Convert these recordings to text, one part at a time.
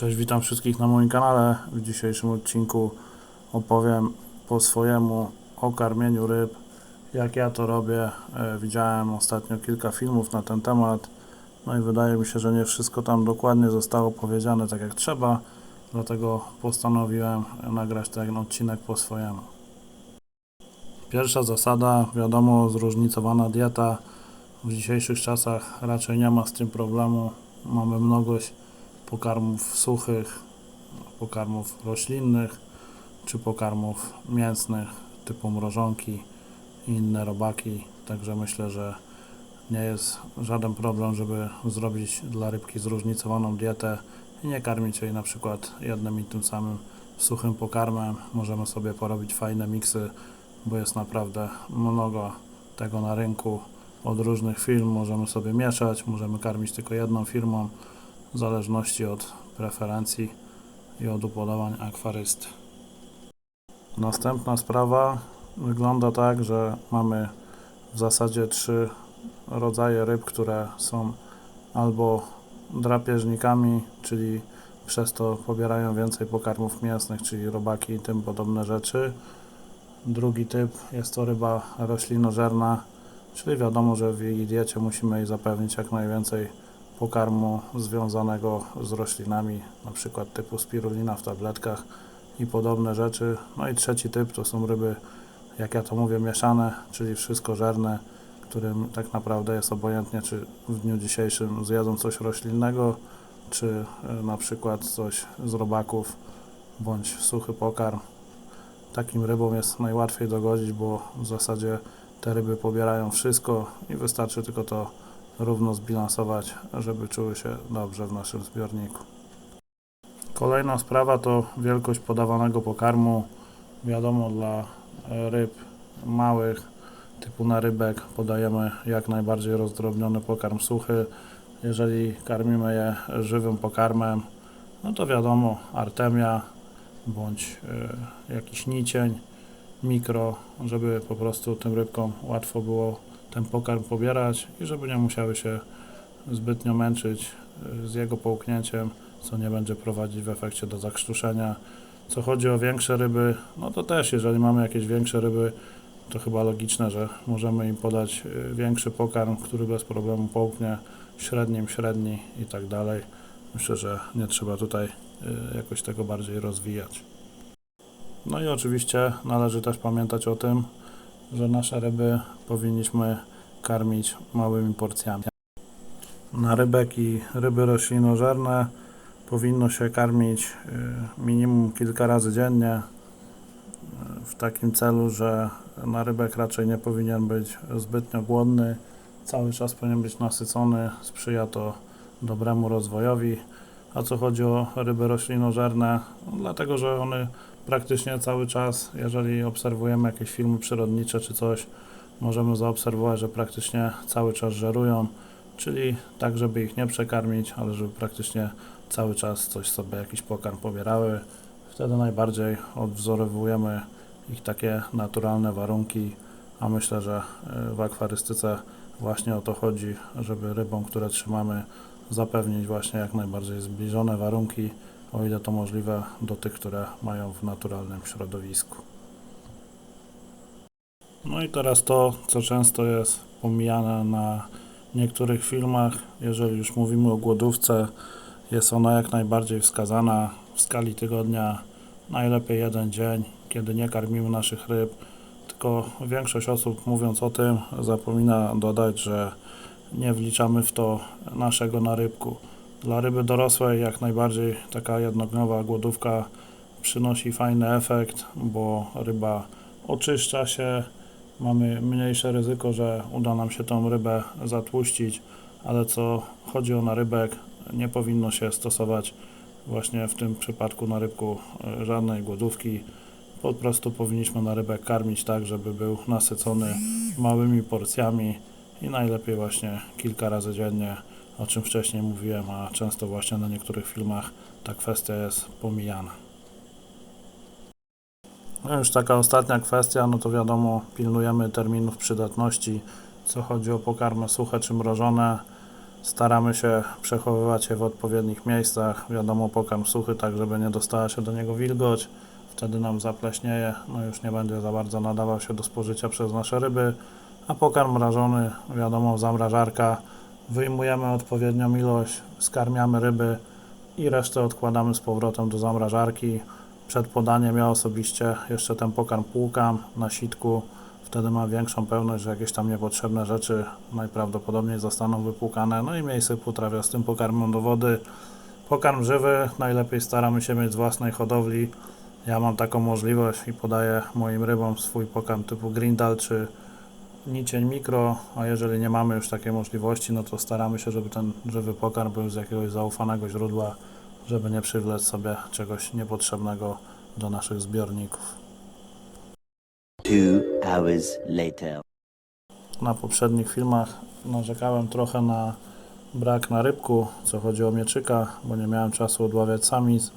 Cześć, witam wszystkich na moim kanale. W dzisiejszym odcinku opowiem po swojemu o karmieniu ryb, jak ja to robię. E, Widziałem ostatnio kilka filmów na ten temat, no i wydaje mi się, że nie wszystko tam dokładnie zostało powiedziane tak jak trzeba, dlatego postanowiłem nagrać ten odcinek po swojemu. Pierwsza zasada, wiadomo, zróżnicowana dieta. W dzisiejszych czasach raczej nie ma z tym problemu. Mamy mnogość pokarmów suchych, pokarmów roślinnych czy pokarmów mięsnych typu mrożonki i inne robaki. Także myślę, że nie jest żaden problem, żeby zrobić dla rybki zróżnicowaną dietę i nie karmić jej na przykład jednym i tym samym suchym pokarmem. Możemy sobie porobić fajne miksy, bo jest naprawdę mnogo tego na rynku od różnych firm. Możemy sobie mieszać, możemy karmić tylko jedną firmą w zależności od preferencji i od upodobań akwarysty. Następna sprawa wygląda tak, że mamy w zasadzie trzy rodzaje ryb, które są albo drapieżnikami, czyli przez to pobierają więcej pokarmów mięsnych, czyli robaki i tym podobne rzeczy. Drugi typ jest to ryba roślinożerna, czyli wiadomo, że w jej diecie musimy jej zapewnić jak najwięcej pokarmu związanego z roślinami, na przykład typu spirulina w tabletkach i podobne rzeczy. No i trzeci typ to są ryby, jak ja to mówię, mieszane, czyli wszystko żerne, którym tak naprawdę jest obojętnie, czy w dniu dzisiejszym zjedzą coś roślinnego, czy e, na przykład coś z robaków, bądź suchy pokarm. Takim rybom jest najłatwiej dogodzić, bo w zasadzie te ryby pobierają wszystko i wystarczy tylko to równo zbilansować, żeby czuły się dobrze w naszym zbiorniku. Kolejna sprawa to wielkość podawanego pokarmu. Wiadomo, dla ryb małych, typu na rybek, podajemy jak najbardziej rozdrobniony pokarm suchy. Jeżeli karmimy je żywym pokarmem, no to wiadomo, artemia bądź e, jakiś nicień, mikro, żeby po prostu tym rybkom łatwo było ten pokarm pobierać i żeby nie musiały się zbytnio męczyć y, z jego połknięciem, co nie będzie prowadzić w efekcie do zakrztuszenia. Co chodzi o większe ryby, no to też, jeżeli mamy jakieś większe ryby, to chyba logiczne, że możemy im podać y, większy pokarm, który bez problemu połknie, średnim, średni i tak dalej. Myślę, że nie trzeba tutaj y, jakoś tego bardziej rozwijać. No i oczywiście należy też pamiętać o tym, że nasze ryby powinniśmy karmić małymi porcjami. Na rybek i ryby roślinożerne powinno się karmić y, minimum kilka razy dziennie y, w takim celu, że na rybek raczej nie powinien być zbytnio głodny, cały czas powinien być nasycony, sprzyja to dobremu rozwojowi. A co chodzi o ryby roślinożerne, no, dlatego że one praktycznie cały czas, jeżeli obserwujemy jakieś filmy przyrodnicze czy coś, możemy zaobserwować, że praktycznie cały czas żerują, czyli tak, żeby ich nie przekarmić, ale żeby praktycznie cały czas coś sobie, jakiś pokarm pobierały. Wtedy najbardziej odwzorowujemy ich takie naturalne warunki, a myślę, że y, w akwarystyce właśnie o to chodzi, żeby rybom, które trzymamy, zapewnić właśnie jak najbardziej zbliżone warunki, o ile to możliwe, do tych, które mają w naturalnym środowisku. No i teraz to, co często jest pomijane na niektórych filmach, jeżeli już mówimy o głodówce, jest ona jak najbardziej wskazana w skali tygodnia, najlepiej jeden dzień, kiedy nie karmimy naszych ryb, tylko większość osób mówiąc o tym zapomina dodać, że nie wliczamy w to naszego narybku. Dla ryby dorosłej jak najbardziej taka jednodniowa głodówka przynosi fajny efekt, bo ryba oczyszcza się, mamy mniejsze ryzyko, że uda nam się tą rybę zatłuścić, ale co chodzi o narybek, nie powinno się stosować właśnie w tym przypadku na rybku e, żadnej głodówki. Po prostu powinniśmy na rybek karmić tak, żeby był nasycony małymi porcjami i najlepiej właśnie kilka razy dziennie, o czym wcześniej mówiłem, a często właśnie na niektórych filmach ta kwestia jest pomijana. No już taka ostatnia kwestia, no to wiadomo, pilnujemy terminów przydatności, co chodzi o pokarmy suche czy mrożone. Staramy się przechowywać je w odpowiednich miejscach. Wiadomo, pokarm suchy, tak żeby nie dostała się do niego wilgoć. Wtedy nam zapleśnieje, no już nie będzie za bardzo nadawał się do spożycia przez nasze ryby. A pokarm mrażony, wiadomo, zamrażarka. Wyjmujemy odpowiednią ilość, skarmiamy ryby i resztę odkładamy z powrotem do zamrażarki. Przed podaniem ja osobiście jeszcze ten pokarm płukam na sitku. Wtedy mam większą pewność, że jakieś tam niepotrzebne rzeczy najprawdopodobniej zostaną wypłukane. No i miejsce potrafia z tym pokarmem do wody. Pokarm żywy najlepiej staramy się mieć z własnej hodowli. Ja mam taką możliwość i podaję moim rybom swój pokarm typu Grindal czy nicień mikro, a jeżeli nie mamy już takiej możliwości, no to staramy się, żeby ten żywy pokarm był z jakiegoś zaufanego źródła, żeby nie przywlec sobie czegoś niepotrzebnego do naszych zbiorników. Two hours later. Na poprzednich filmach narzekałem trochę na brak na rybku, co chodzi o mieczyka, bo nie miałem czasu odławiać samic.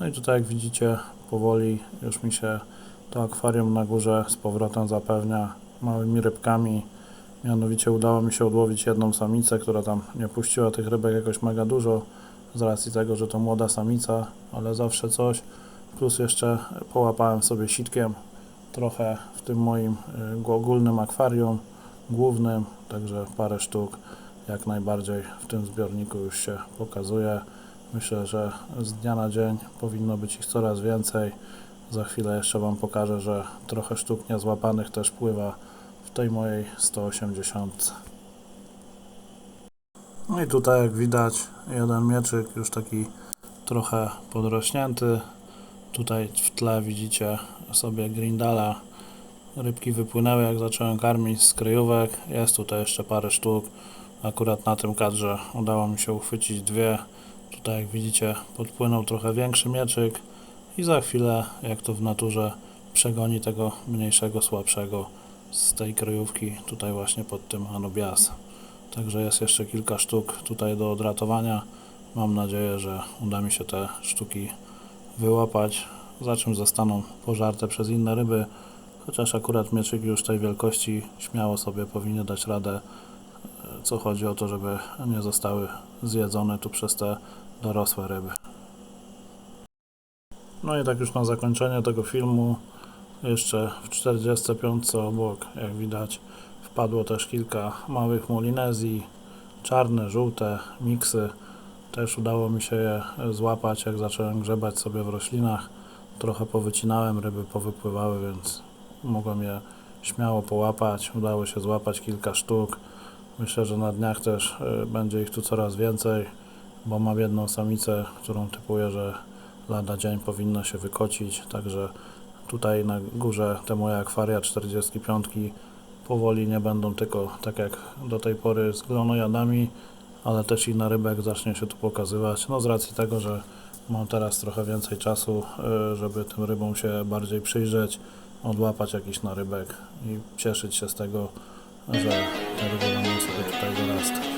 No i tutaj jak widzicie, powoli już mi się to akwarium na górze z powrotem zapewnia małymi rybkami. Mianowicie udało mi się odłowić jedną samicę, która tam nie puściła tych rybek jakoś mega dużo, z racji tego, że to młoda samica, ale zawsze coś. Plus jeszcze połapałem sobie sitkiem trochę w tym moim y, ogólnym akwarium głównym, także parę sztuk jak najbardziej w tym zbiorniku już się pokazuje. Myślę, że z dnia na dzień powinno być ich coraz więcej. Za chwilę jeszcze Wam pokażę, że trochę sztuk niezłapanych też pływa tej mojej 180. No i tutaj jak widać jeden mieczyk już taki trochę podrośnięty. Tutaj w tle widzicie sobie grindala. Rybki wypłynęły jak zacząłem karmić z kryjówek. Jest tutaj jeszcze parę sztuk. Akurat na tym kadrze udało mi się uchwycić dwie. Tutaj jak widzicie podpłynął trochę większy mieczyk i za chwilę jak to w naturze przegoni tego mniejszego, słabszego z tej kryjówki tutaj właśnie pod tym Anubias. Także jest jeszcze kilka sztuk tutaj do odratowania. Mam nadzieję, że uda mi się te sztuki wyłapać, za czym zostaną pożarte przez inne ryby. Chociaż akurat mieczyki już tej wielkości śmiało sobie powinny dać radę, e, co chodzi o to, żeby nie zostały zjedzone tu przez te dorosłe ryby. No i tak już na zakończenie tego filmu, jeszcze w 45 obok, jak widać, wpadło też kilka małych molinezji, czarne, żółte, miksy. Też udało mi się je złapać, jak zacząłem grzebać sobie w roślinach. Trochę powycinałem, ryby powypływały, więc mogłem je śmiało połapać. Udało się złapać kilka sztuk. Myślę, że na dniach też y, będzie ich tu coraz więcej, bo mam jedną samicę, którą typuję, że lada dzień powinno się wykocić. Także tutaj na górze te moje akwaria 45 powoli nie będą tylko tak jak do tej pory z glonojadami, ale też i na rybek zacznie się tu pokazywać. No z racji tego, że mam teraz trochę więcej czasu, y, żeby tym rybom się bardziej przyjrzeć, odłapać jakiś narybek i cieszyć się z tego, że te ryby